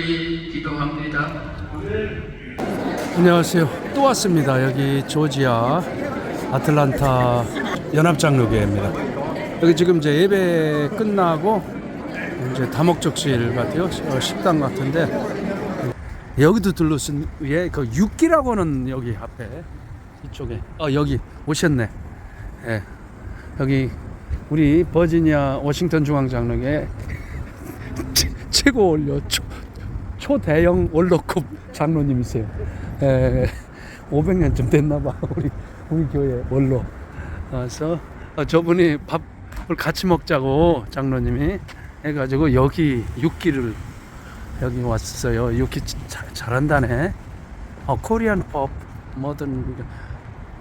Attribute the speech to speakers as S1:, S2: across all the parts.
S1: 간절히 기도합니다.
S2: 안녕하세요. 또 왔습니다. 여기 조지아 아틀란타 연합장로교회입니다. 여기 지금 이제 예배 끝나고 이제 다목적실 같아요. 어, 식당 같은데 여기도 둘러쓴 위에 그 육기라고는 여기 앞에 이쪽에 어 여기 오셨네. 예. 여기 우리 버지니아 워싱턴 중앙장로교회 최- 최고 초, 초대형 원로급 장로님이세요. 에, 500년쯤 됐나봐 우리 우리 교회 원로. 그래서 어, 저분이 밥을 같이 먹자고 장로님이 해가지고 여기 육기를 여기 왔어요. 육기 자, 잘한다네. 어, 코리안 펍 모던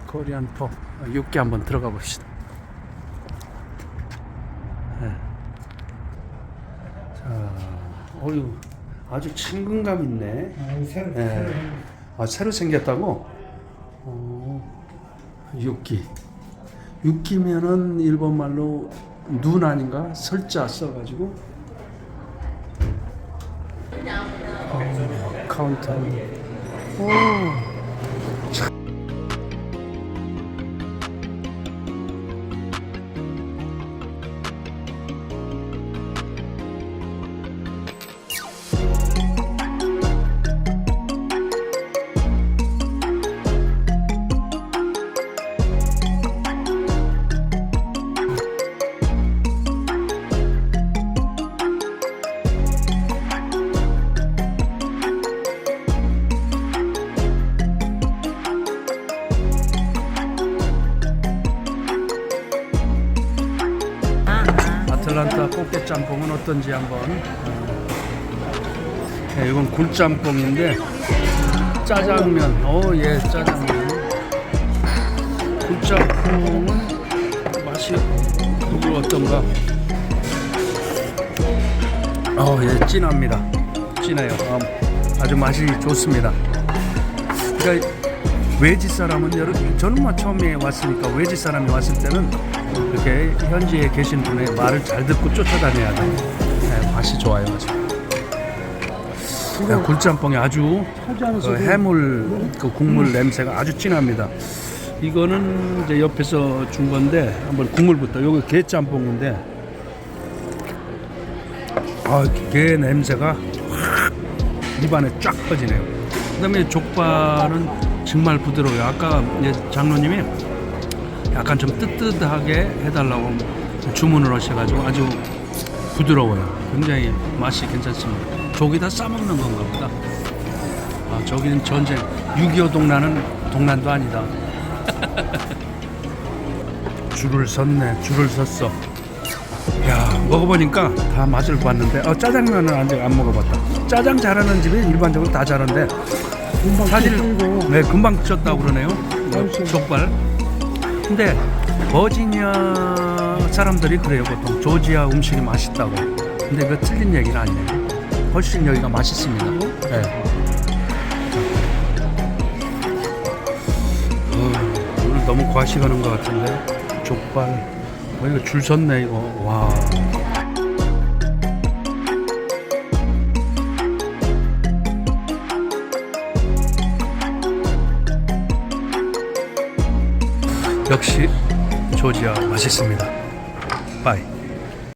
S2: 코리안 펍 육기 한번 들어가 봅시다. 예. 자, 어유 아주 친근감 있네. 예. 아, 새로 생겼다고? 어, 육기. 육기면은 일본 말로 눈 아닌가? 설자 써가지고. 어, 카운터. 오. 아틀란타 꽃게 짬뽕은 어떤지 한번. 어. 네, 이건 굴짬뽕인데 짜장면. 오, 예, 짜장면. 굴짬뽕은 맛이 이거 어떤가? 어, 예, 진합니다. 진해요. 어, 아주 맛이 좋습니다. 그러니까 외지 사람은 여러 저는 뭐 처음에 왔으니까 외지 사람이 왔을 때는 이렇게 현지에 계신 분의 말을 잘 듣고 쫓아다녀야 돼. 네, 맛이 좋아요, 아주. 야, 굴짬뽕이 아주 그 해물 그 국물 냄새가 아주 진합니다. 이거는 이제 옆에서 준 건데 한번 국물부터 요거 게짬뽕인데 아, 게 냄새가 확 입안에 쫙 퍼지네요. 그다음에 족발은 정말 부드러워요. 아까 장로님이 약간 좀 뜨뜻하게 해달라고 주문을 하셔가지고 아주 부드러워요. 굉장히 맛이 괜찮습니다. 조기다 싸먹는 건가 보다. 아, 저기는 전쟁 6.25 동란은 동란도 아니다. 줄을 섰네. 줄을 섰어. 야 먹어보니까 다 맛을 봤는데 어, 짜장면은 아직 안 먹어봤다. 짜장 잘하는 집이 일반적으로 다 잘하는데 사실 네 금방 쪘다고 그러네요. 어, 족발. 근데 버지니아 사람들이 그래요 보통 조지아 음식이 맛있다고. 근데 그 틀린 얘기는 아니에요. 훨씬 여기가 맛있습니다. 네. 어, 오늘 너무 과식하는 것 같은데 족발. 어, 이거 줄 섰네 이거. 와. 역시 조지아 맛있습니다. 빠이.